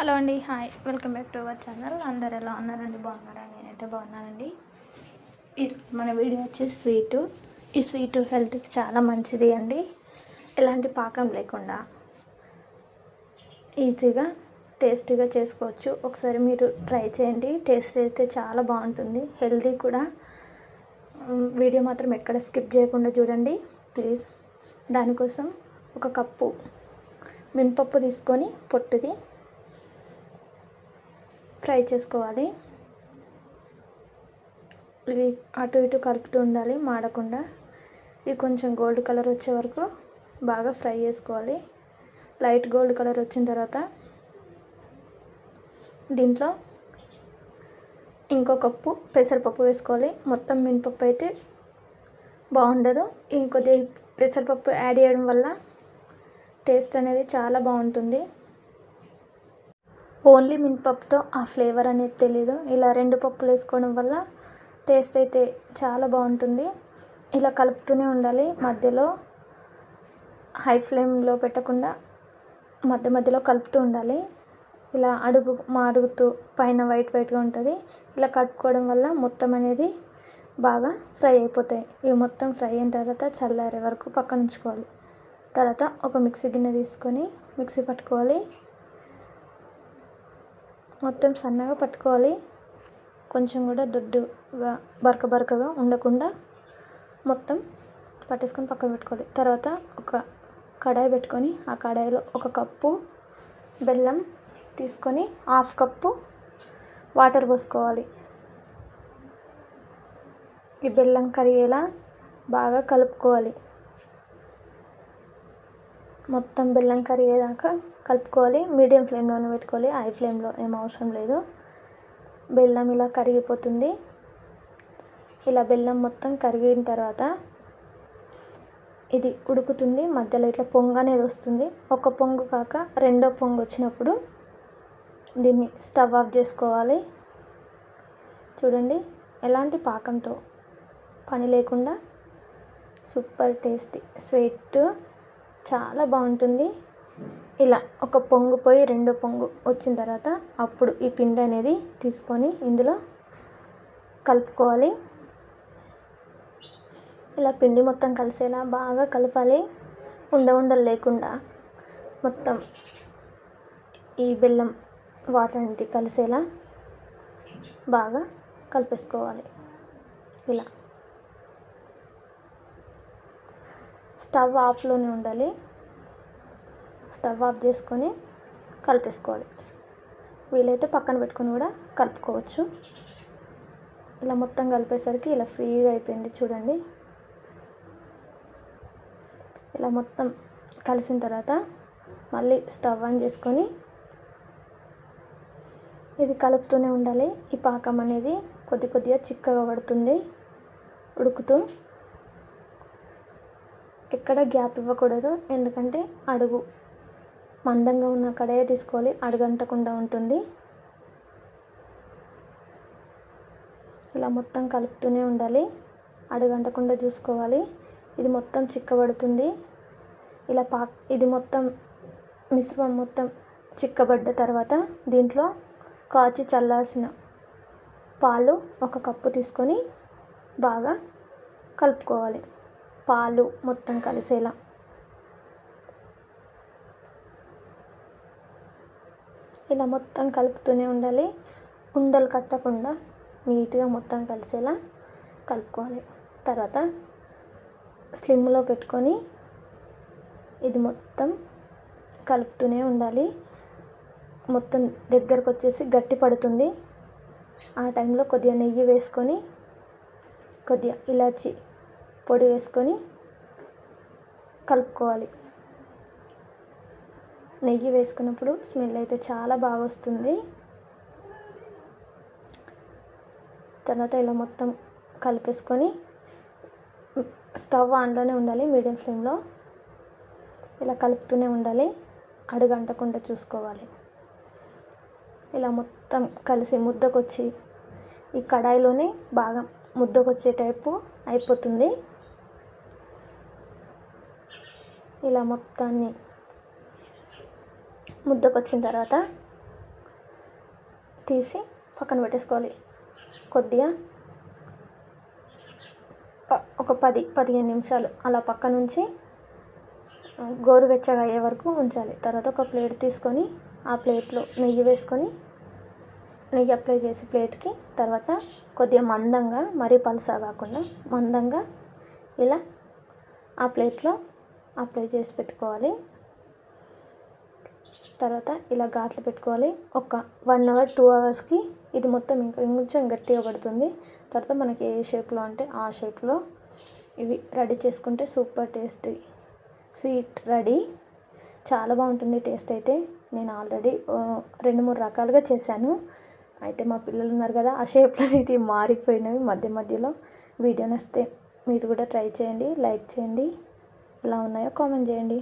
Hello అండి hi. Welcome back to our channel. అందరు ఎలా ఉన్నారండి? బాగున్నారా? నేనైతే బాగున్నానండి. మన వీడియో వచ్చేసి స్వీటు. ఈ స్వీట్ హెల్త్కి చాలా మంచిది అండి. ఎలాంటి పాకం లేకుండా ఈజీగా టేస్టీగా చేసుకోవచ్చు. ఒకసారి మీరు ట్రై చేయండి. టేస్ట్ అయితే చాలా బాగుంటుంది. హెల్తీ కూడా. వీడియో మాత్రం ఎక్కడ స్కిప్ చేయకుండా చూడండి. ప్లీజ్. దానికోసం ఒక కప్పు మినపప్పు తీసుకొని పొట్టుది ఫ్రై చేసుకోవాలి. ఇవి అటు ఇటు కలుపుతూ ఉండాలి మాడకుండా. ఇవి కొంచెం గోల్డ్ కలర్ వచ్చే వరకు బాగా ఫ్రై చేసుకోవాలి. లైట్ గోల్డ్ కలర్ వచ్చిన తర్వాత దీంట్లో ఇంకో కప్పు పెసరపప్పు వేసుకోవాలి. మొత్తం మినపప్పు అయితే బాగుండదు. ఇంకొద్ది పెసరపప్పు యాడ్ చేయడం వల్ల టేస్ట్ అనేది చాలా బాగుంటుంది. ఓన్లీ మినపప్పుతో ఆ ఫ్లేవర్ అనేది తెలీదు. ఇలా రెండు పప్పులు వేసుకోవడం వల్ల టేస్ట్ అయితే చాలా బాగుంటుంది. ఇలా కలుపుతూనే ఉండాలి. మధ్యలో హై ఫ్లేమ్లో పెట్టకుండా మధ్య మధ్యలో కలుపుతూ ఉండాలి. ఇలా అడుగు మాడుగుతూ పైన వైట్ వైట్గా ఉంటుంది. ఇలా కలుపుకోవడం వల్ల మొత్తం అనేది బాగా ఫ్రై అయిపోతాయి. ఇవి మొత్తం ఫ్రై అయిన తర్వాత చల్లారే వరకు పక్కన ఉంచుకోవాలి. తర్వాత ఒక మిక్సీ గిన్నె తీసుకొని మిక్సీ పట్టుకోవాలి. మొత్తం సన్నగా పట్టుకోవాలి. కొంచెం కూడా దొడ్డుగా బరక బరకగా ఉండకుండా మొత్తం పట్టేసుకొని పక్కన పెట్టుకోవాలి. తర్వాత ఒక కడాయి పెట్టుకొని ఆ కడాయిలో ఒక కప్పు బెల్లం తీసుకొని హాఫ్ కప్పు వాటర్ పోసుకోవాలి. ఈ బెల్లం కరిగేలా బాగా కలుపుకోవాలి. మొత్తం బెల్లం కరిగేదాకా కలుపుకోవాలి. మీడియం ఫ్లేమ్లోనే పెట్టుకోవాలి. హై ఫ్లేమ్లో ఏం అవసరం లేదు. బెల్లం ఇలా కరిగిపోతుంది. ఇలా బెల్లం మొత్తం కరిగిన తర్వాత ఇది ఉడుకుతుంది. మధ్యలో ఇట్లా పొంగు అనేది వస్తుంది. ఒక పొంగు కాక రెండో పొంగు వచ్చినప్పుడు దీన్ని స్టవ్ ఆఫ్ చేసుకోవాలి. చూడండి ఎలాంటి పాకంతో పని లేకుండా సూపర్ టేస్టీ స్వీట్. చాలా బాగుంటుంది. ఇలా ఒక పొంగు పోయి రెండో పొంగు వచ్చిన తర్వాత అప్పుడు ఈ పిండి అనేది తీసుకొని ఇందులో కలుపుకోవాలి. ఇలా పిండి మొత్తం కలిసేలా బాగా కలపాలి. ఉండ ఉండలు లేకుండా మొత్తం ఈ బెల్లం వాటర్ అనేది కలిసేలా బాగా కలిపేసుకోవాలి. ఇలా. స్టవ్ ఆఫ్లోనే ఉండాలి. స్టవ్ ఆఫ్ చేసుకొని కలిపేసుకోవాలి. వీలైతే పక్కన పెట్టుకొని కూడా కలుపుకోవచ్చు. ఇలా మొత్తం కలిపేసరికి ఇలా ఫ్రీగా అయిపోయింది చూడండి. ఇలా మొత్తం కలిసిన తర్వాత మళ్ళీ స్టవ్ ఆన్ చేసుకొని ఇది కలుపుతూనే ఉండాలి. ఈ పాకం అనేది కొద్ది కొద్దిగా చిక్కగా పడుతుంది. ఉడుకుతూ ఎక్కడ గ్యాప్ ఇవ్వకూడదు. ఎందుకంటే అడుగు మందంగా ఉన్న కడాయి తీసుకోవాలి. అడుగంటకుండా ఉంటుంది. ఇలా మొత్తం కలుపుతూనే ఉండాలి. అడుగంటకుండా చూసుకోవాలి. ఇది మొత్తం చిక్కబడుతుంది. ఇలా పా ఇది మొత్తం మిశ్రమం మొత్తం చిక్కబడ్డ తర్వాత దీంట్లో కాచి చల్లాల్సిన పాలు ఒక కప్పు తీసుకొని బాగా కలుపుకోవాలి. పాలు మొత్తం కలిసేలా. ఇలా మొత్తం కలుపుతూనే ఉండాలి. ఉండలు కట్టకుండా నీట్గా మొత్తం కలిసేలా కలుపుకోవాలి. తర్వాత స్లిమ్లో పెట్టుకొని ఇది మొత్తం కలుపుతూనే ఉండాలి. మొత్తం దగ్గరకు వచ్చేసి గట్టి పడుతుంది. ఆ టైంలో కొద్దిగా నెయ్యి వేసుకొని కొద్దిగా ఇలాచి పొడి వేసుకొని కలుపుకోవాలి. నెయ్యి వేసుకున్నప్పుడు స్మెల్ అయితే చాలా బాగా వస్తుంది. తర్వాత ఇలా మొత్తం కలిపేసుకొని స్టవ్ ఆన్లోనే ఉండాలి మీడియం ఫ్లేమ్లో. ఇలా కలుపుతూనే ఉండాలి అడుగంటకుండా చూసుకోవాలి. ఇలా మొత్తం కలిసి ముద్దకొచ్చి ఈ కడాయిలోనే బాగా ముద్దకొచ్చే టైపు అయిపోతుంది. ఇలా మొత్తాన్ని ముద్దకు వచ్చిన తర్వాత తీసి పక్కన పెట్టేసుకోవాలి. కొద్దిగా ఒక పది పదిహేను నిమిషాలు అలా పక్క నుంచి గోరువెచ్చగా అయ్యే వరకు ఉంచాలి. తర్వాత ఒక ప్లేట్ తీసుకొని ఆ ప్లేట్లో నెయ్యి వేసుకొని నెయ్యి అప్లై చేసి ప్లేట్కి తర్వాత కొద్దిగా మందంగా మరీ పలుసా కాకుండా మందంగా ఇలా ఆ ప్లేట్లో అప్లై చేసి పెట్టుకోవాలి. తర్వాత ఇలా ఘాట్లు పెట్టుకోవాలి. ఒక వన్ అవర్ టూ అవర్స్కి ఇది మొత్తం ఇంకా ఇంకొంచెం గట్టిగా పడుతుంది. తర్వాత మనకి ఏ షేప్లో అంటే ఆ షేప్లో ఇవి రెడీ చేసుకుంటే సూపర్ టేస్టీ స్వీట్ రెడీ. చాలా బాగుంటుంది టేస్ట్ అయితే. నేను ఆల్రెడీ రెండు మూడు రకాలుగా చేశాను. అయితే మా పిల్లలు ఉన్నారు కదా ఆ షేప్లో ఇది మారిపోయినవి మధ్య మధ్యలో. వీడియో నస్తే మీరు కూడా ట్రై చేయండి లైక్ చేయండి. ఎలా ఉన్నాయో కామెంట్ చేయండి.